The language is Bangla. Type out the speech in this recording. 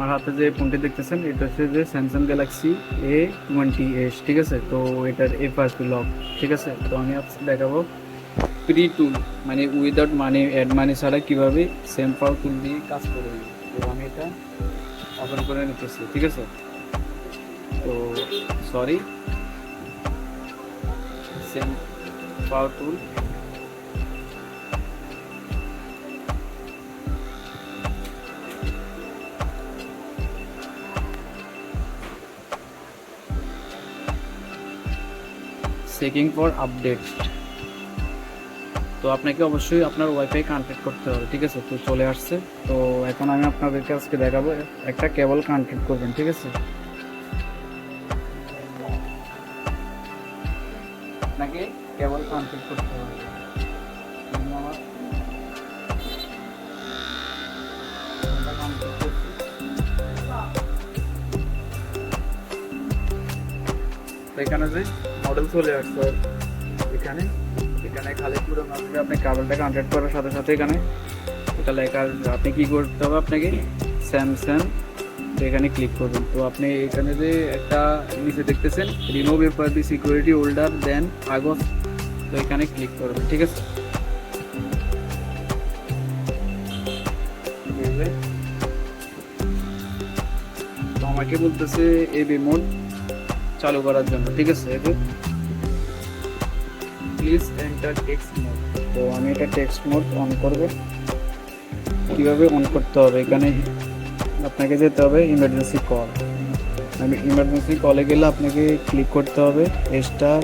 আমার হাতে যে ফোনটি দেখতেছেন, এটা হচ্ছে যে Samsung Galaxy A twenty S ঠিক আছে? তো এটার এ ফার্স্ট লক ঠিক আছে? তো আমি দেখাবো প্রি টুল মানে উইদাউট মানি অ্যাড মানি ছাড়া কীভাবে সেম পাওয়ার টুল দিয়ে কাজ করবে তো আমি এটা ওপেন করে নিতেছি, ঠিক আছে? তো sorry same power tool checking for update তো আপনাকে অবশ্যই আপনার ওয়াইফাই কানেক্ট করতে হবে, ঠিক আছে? তো চলে আসছে। তো এখন আমি আপনাদেরকে আজকে দেখাবো একটা কেবল কানেক্ট করবেন, ঠিক আছে? আপনাকে কেবল কানেক্ট করতে হবে। ধন্যবাদ। এখানে যে মডেল চলে আসছে, এখানে এখানে খালি পুরো মাঝে আপনি কাবেলটা কানেক্ট করার সাথে সাথে এখানে এটা লেখা আপনি কি করতে হবে আপনাকে? স্যামসাং এখানে ক্লিক করবেন তো আপনি এখানে যে একটা নিচে দেখতেছেন remove after the security holder then August, তো এখানে ক্লিক করবেন, ঠিক আছে? আমাকে বলতেছে এই রিমোট চালু করার জন্য, ঠিক আছে? এবার প্লিজ এন্টার টেক্সট মোড তো আমি এটা টেক্সট মোড অন করব। কীভাবে অন করতে হবে? এখানে আপনাকে যেতে হবে ইমার্জেন্সি কল আমি ইমার্জেন্সি কলে গেলে আপনাকে ক্লিক করতে হবে। স্টার